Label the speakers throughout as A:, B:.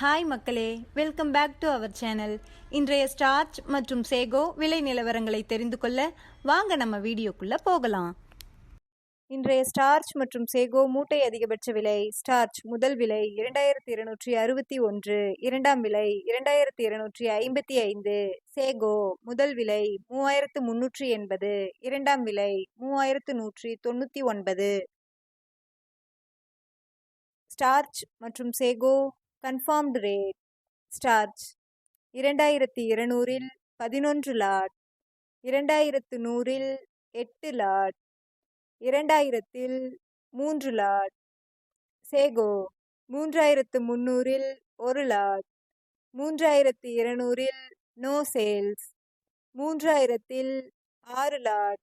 A: Hi மக்களே. Welcome back to our channel இன்றைய starch மற்றும் சேகோ விலை நிலவரங்களை தெரிந்து கொள்ள வாங்க நம்ம வீடியோக்குள்ள போகலாம். இன்றைய ஸ்டார்ச் மற்றும் சேகோ மூட்டை அதிகபட்ச விலை ஸ்டார்ச் முதல் விலை இரண்டாயிரத்தி இருநூற்றி அறுபத்தி ஒன்று இரண்டாம் விலை இரண்டாயிரத்தி இருநூற்றி ஐம்பத்தி ஐந்து சேகோ முதல் விலை மூவாயிரத்து முன்னூற்றி எண்பது இரண்டாம் விலை மூவாயிரத்து நூற்றி தொண்ணூற்றி ஒன்பது. ஸ்டார்ச் மற்றும் சேகோ கன்ஃபார்ம்டு ரேட் ஸ்டார்ச் இரண்டாயிரத்தி இருநூறில் பதினொன்று லாட் இரண்டாயிரத்து நூறில் எட்டு லாட் இரண்டாயிரத்தில் மூன்று லாட் சேகோ மூன்றாயிரத்து முன்னூறில் ஒரு லாட் மூன்றாயிரத்து இருநூறில் நோ சேல்ஸ் மூன்றாயிரத்தில் ஆறு லாட்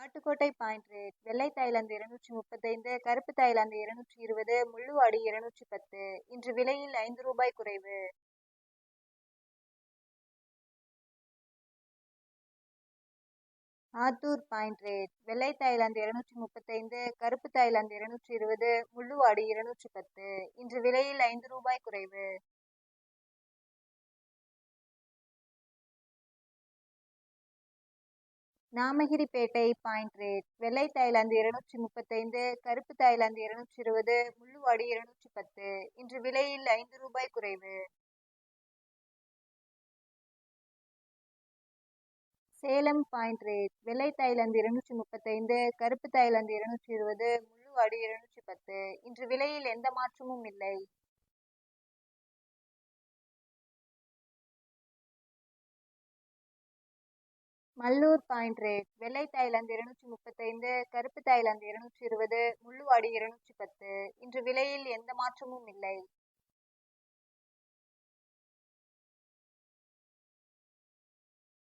A: காட்டுக்கோட்டை பாயிண்ட் ரேட் வெள்ளை தாய்லாந்து இருநூற்றி முப்பத்தைந்து கருப்பு தாய்லாந்து இருநூற்றி இருபது முள்ளுவாடி இருநூற்றி பத்து. இன்று விலையில் ஐந்து ரூபாய் குறைவு. ஆத்தூர் பாயிண்ட் ரேட் வெள்ளை தாய்லாந்து இருநூற்றி முப்பத்தைந்து கருப்பு தாய்லாந்து இருநூற்றி இருபது முள்ளுவாடி இருநூற்றி பத்து. இன்று விலையில் ஐந்து ரூபாய் குறைவு. நாமகிரிப்பேட்டை பாயிண்ட் ரேட் வெள்ளை தாய்லாந்து இருநூற்றி முப்பத்தைந்து கருப்பு தாய்லாந்து இருநூற்றி இருபது முள்ளுவாடி இருநூற்றி பத்து இன்று விலையில் ஐந்து ரூபாய் குறைவு. சேலம் பாயிண்ட் ரேட் வெள்ளை தாய்லாந்து இருநூற்றி முப்பத்தைந்து கருப்பு தாய்லாந்து இருநூற்றி இருபது முள்ளுவாடி இருநூற்றி பத்து இன்று விலையில் எந்த மாற்றமும் இல்லை. மல்லூர் பாயிண்ட் ரேட் வெள்ளை தாய்லாந்து இருநூற்றி முப்பத்தைந்து கருப்பு தாய்லாந்து இருநூற்றி இருபது முள்ளுவாடி இருநூற்றி பத்து. இன்று விலையில் எந்த மாற்றமும் இல்லை.